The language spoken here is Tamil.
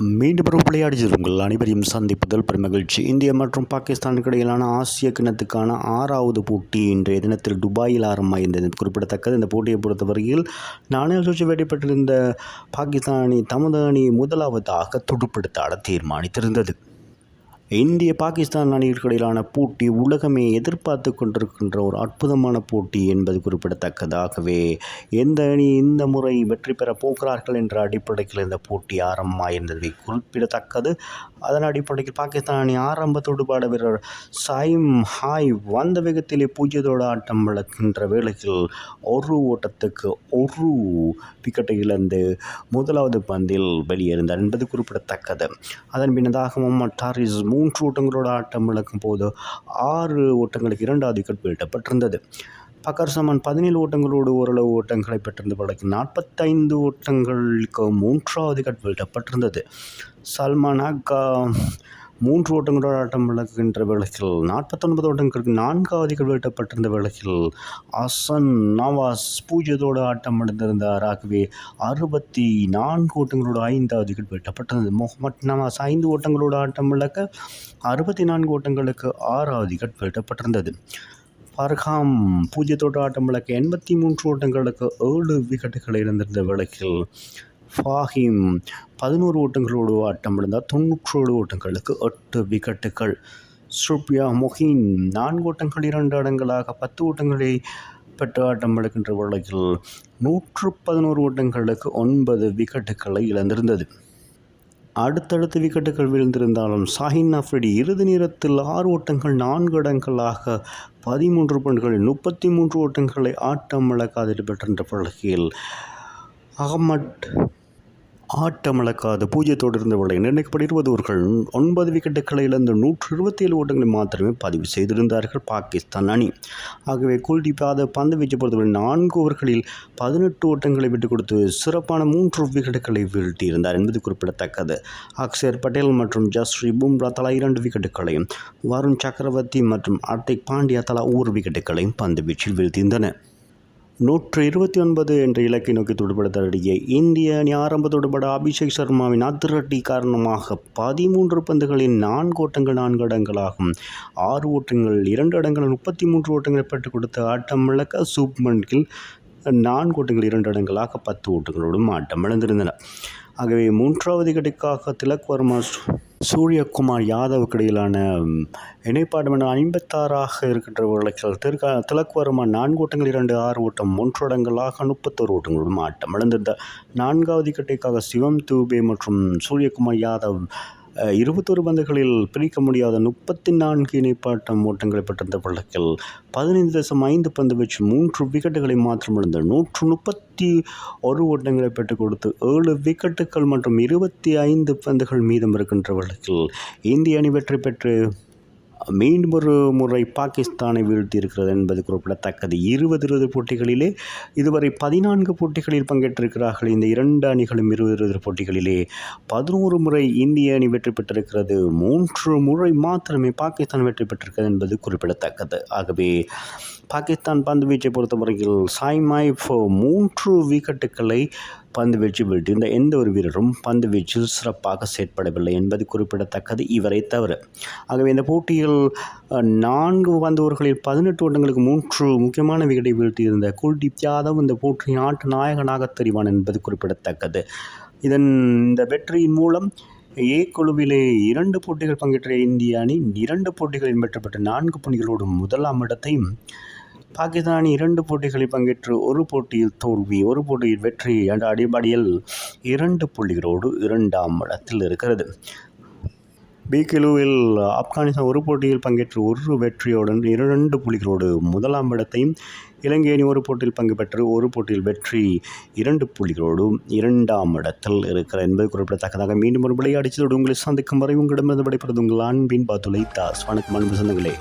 மீண்டும் ஒரு விளையாடியது உங்கள் அனைவரையும் சந்திப்பதில் பெருமகிழ்ச்சி. இந்தியா மற்றும் பாகிஸ்தானுக்கு இடையிலான ஆசிய கிணத்துக்கான ஆறாவது போட்டி இன்றைய தினத்தில் துபாயில் ஆரம்பமாயிருந்தது குறிப்பிடத்தக்கது இந்த போட்டியை பொறுத்தவரையில் நானே சுற்றி வெற்றிப்பட்டிருந்த பாகிஸ்தான் அணி தமது அணி முதலாவதாக துடுப்படுத்த ஆட தீர்மானித்திருந்தது. இந்திய பாகிஸ்தான் அணிகளுக்கிடையிலான போட்டி உலகமே எதிர்பார்த்து கொண்டிருக்கின்ற ஒரு அற்புதமான போட்டி என்பது குறிப்பிடத்தக்கதாகவே எந்த அணி இந்த முறை வெற்றி பெறப் போகிறார்கள் என்ற அடிப்படையில் இந்த போட்டி ஆரம்பமாயிருந்தது குறிப்பிடத்தக்கது. அதன் அடிப்படையில் பாகிஸ்தான் அணி ஆரம்ப தொடுபாட வீரர் சாயிம் ஹாய் வந்த வேகத்திலே பூஜ்ஜியத்தோடு ஆட்டம் விளக்கின்ற வேளையில் ஒரு ஓட்டத்துக்கு ஒரு விக்கெட்டை இழந்து முதலாவது பந்தில் வெளியேறினார் என்பது குறிப்பிடத்தக்கது. அதன் பின்னதாக முகமது டாரிஸ் மூன்று ஓட்டங்களோடு ஆட்டம் இழக்கும் போது ஆறு ஓட்டங்களுக்கு இரண்டாவது விக்கெட் வீழ்த்தப்பட்டிருந்தது. பக்கர் சமன் பதினேழு ஓட்டங்களோடு ஓரளவு ஓட்டங்களை பெற்றிருந்த வழக்கு நாற்பத்தைந்து ஓட்டங்களுக்கு மூன்றாவது விக்கெட் வீழ்த்தப்பட்டிருந்தது. சல்மான் அக்கா மூன்று ஓட்டங்களோடு ஆட்டம் விளக்குகின்ற வேளையில் நாற்பத்தொன்பது ஓட்டங்களுக்கு நான்காவது விக்கெட் வேளையில் அசன் நவாஸ் பூஜ்ஜியத்தோடு ஆட்டம் அடைந்திருந்தார். ஆகவே அறுபத்தி நான்கு ஓட்டங்களோடு ஐந்தாவது விக்கெட் வீழ்த்தப்பட்டிருந்தது முகமது நவாஸ் ஐந்து ஓட்டங்களோடு ஆட்டம் விளக்க அறுபத்தி நான்கு ஓட்டங்களுக்கு ஆறாவது விக்கெட் வீழ்த்தப்பட்டிருந்தது. பர்ஹாம் பூஜ்ஜியத்தோடு ஆட்டம் விளக்க எண்பத்தி மூன்று ஓட்டங்களுக்கு ஏழு விக்கெட்டுகளை இருந்திருந்த விளக்கில் ஃபாஹிம். பதினோரு ஓட்டங்களோடு ஆட்டம் விழுந்தார் தொன்னூற்றோடு ஓட்டங்களுக்கு எட்டு விக்கெட்டுகள். சுப்யா மொஹின் நான்கு ஓட்டங்கள் இரண்டு இடங்களாக பத்து ஓட்டங்களை பெற்று ஆட்டம் இழக்கின்ற வேளையில் நூற்று பதினோரு ஓட்டங்களுக்கு ஒன்பது விக்கெட்டுகளை இழந்திருந்தது. அடுத்தடுத்து விக்கெட்டுகள் விழுந்திருந்தாலும் சாஹின் அஃப்ரிடி இறுதி நேரத்தில் ஆறு ஓட்டங்கள் நான்கு இடங்களாக பதிமூன்று பண்களில் முப்பத்தி மூன்று ஓட்டங்களை ஆட்டம் இழக்காது பெற்றிருந்த பழகியில் அகமட் ஆட்டமிழக்காது. பூஜ்ஜியத்தோடு இருந்த வேளை நிர்ணயிக்கப்பட்ட ஒன்பது விக்கெட்டுகளை இழந்து நூற்று இருபத்தி ஏழு ஓட்டங்களை மாத்திரமே பதிவு செய்திருந்தார்கள் பாகிஸ்தான் அணி. ஆகவே குல்தீப் யாதவ் பந்து வீச்சு பொறுத்தவரை நான்கு ஓவர்களில் பதினெட்டு ஓட்டங்களை விட்டுக் கொடுத்து சிறப்பான மூன்று விக்கெட்டுகளை வீழ்த்தியிருந்தார் என்பது குறிப்பிடத்தக்கது. அக்ஷர் பட்டேல் மற்றும் ஜஸ்ரீ பும்ரா தலா இரண்டு விக்கெட்டுகளையும் வருண் சக்கரவர்த்தி மற்றும் அர்த்திக் பாண்டியா தலா ஒரு விக்கெட்டுகளையும் பந்து வீச்சில் வீழ்த்தியிருந்தனர். நூற்று இருபத்தி ஒன்பது என்ற இலக்கை நோக்கி துடுப்படுத்தக்கூடிய இந்திய அணி ஆரம்ப துடுப்பட அபிஷேக் சர்மாவின் அதிரட்டி காரணமாக பதிமூன்று பந்துகளின் நான்கு ஓட்டங்கள் நான்கு இடங்களாகும் ஆறு ஓட்டங்கள் இரண்டு இடங்கள் முப்பத்தி மூன்று ஓட்டங்களை பெற்றுக் கொடுத்த ஆட்டம் இழக்க சூப்மன் கில் நான்கு ஓட்டங்கள் இரண்டு இடங்களாக பத்து ஓட்டங்களோடும் ஆட்டமிழந்திருந்தன ஆகவே மூன்றாவது கடைக்காக திலக் வர்மா சூரியகுமார் யாதவுக்கு இடையிலான இணைப்பாடு ஐம்பத்தாறாக இருக்கின்ற வழக்கில் திருக்கா திலக்கு வருமா நான்கு ஓட்டங்கள் இரண்டு ஆறு ஓட்டம் மூன்று இடங்களாக முப்பத்தோரு ஓட்டங்களுடன் ஆட்டம் இழந்திருந்த நான்காவது கட்டைக்காக சிவம் தூபே மற்றும் சூரியகுமார் யாதவ் இருபத்தொரு பந்துகளில் பிரிக்க முடியாத முப்பத்தி நான்கு இணைப்பாட்டம் ஓட்டங்களை பெற்றிருந்த வழக்கில் பதினைந்து தசம் ஐந்து பந்து வச்சு மூன்று விக்கெட்டுகளை மாற்றம் நூற்று முப்பத்தி ஒரு ஓட்டங்களை பெற்றுக் கொடுத்து ஏழு விக்கெட்டுகள் மற்றும் இருபத்தி ஐந்து பந்துகள் மீதம் இருக்கின்ற வழக்கில் இந்திய அணி வெற்றி பெற்று மீண்டும் ஒரு முறை பாகிஸ்தானை வீழ்த்தியிருக்கிறது என்பது குறிப்பிடத்தக்கது. இருபது இருபது போட்டிகளிலே இதுவரை பதினான்கு போட்டிகளில் பங்கேற்றிருக்கிறார்கள். இந்த இரண்டு அணிகளும் இருபது இருபது போட்டிகளிலே பதினோரு முறை இந்திய அணி வெற்றி பெற்றிருக்கிறது. மூன்று முறை மாத்திரமே பாகிஸ்தான் வெற்றி பெற்றிருக்கிறது என்பது குறிப்பிடத்தக்கது. ஆகவே பாகிஸ்தான் பந்து வீச்சை பொறுத்தவரையில் சாய்மாய் மூன்று விக்கெட்டுகளை பந்து வீச்சு வீழ்த்தியிருந்த எந்த ஒரு வீரரும் பந்து வீச்சில் சிறப்பாக செயற்படவில்லை என்பது குறிப்பிடத்தக்கது இவரை தவிர. ஆகவே இந்த போட்டியில் நான்கு வந்தவர்களில் பதினெட்டு ஓட்டங்களுக்கு மூன்று முக்கியமான விக்கெட்டை வீழ்த்தியிருந்த குல்தீப் யாதவ் இந்த போட்டியின் ஆட்ட நாயகனாக தெரிவான் என்பது குறிப்பிடத்தக்கது. இதன் இந்த வெற்றியின் மூலம் ஏ குழுவிலே இரண்டு போட்டிகள் பங்கேற்ற இந்திய அணி இரண்டு போட்டிகளில் பெற்றப்பட்ட நான்கு புள்ளிகளோடு முதலாம் இடத்தையும் பாகிஸ்தான் இரண்டு போட்டிகளில் பங்கேற்று ஒரு போட்டியில் தோல்வி ஒரு போட்டியில் வெற்றி என்ற அடிப்படையில் இரண்டு புள்ளிகளோடு இரண்டாம் இடத்தில் இருக்கிறது. பிகிலுவில் ஆப்கானிஸ்தான் ஒரு போட்டியில் பங்கேற்று ஒரு வெற்றியுடன் இரண்டு புள்ளிகளோடு முதலாம் இடத்தையும் இலங்கை அணி ஒரு போட்டியில் பங்கு பெற்று ஒரு போட்டியில் வெற்றி இரண்டு புள்ளிகளோடு இரண்டாம் இடத்தில் இருக்கிற என்பது குறிப்பிடத்தக்கதாக. மீண்டும் ஒரு விளையாடிச்சதோடு உங்களை சந்திக்கும் வரை உங்களிடமிருந்து விடைபெறுவது உங்கள் அன்பின் பாத்துலை தாஸ். வணக்கம் அன்பு சொந்தங்களே.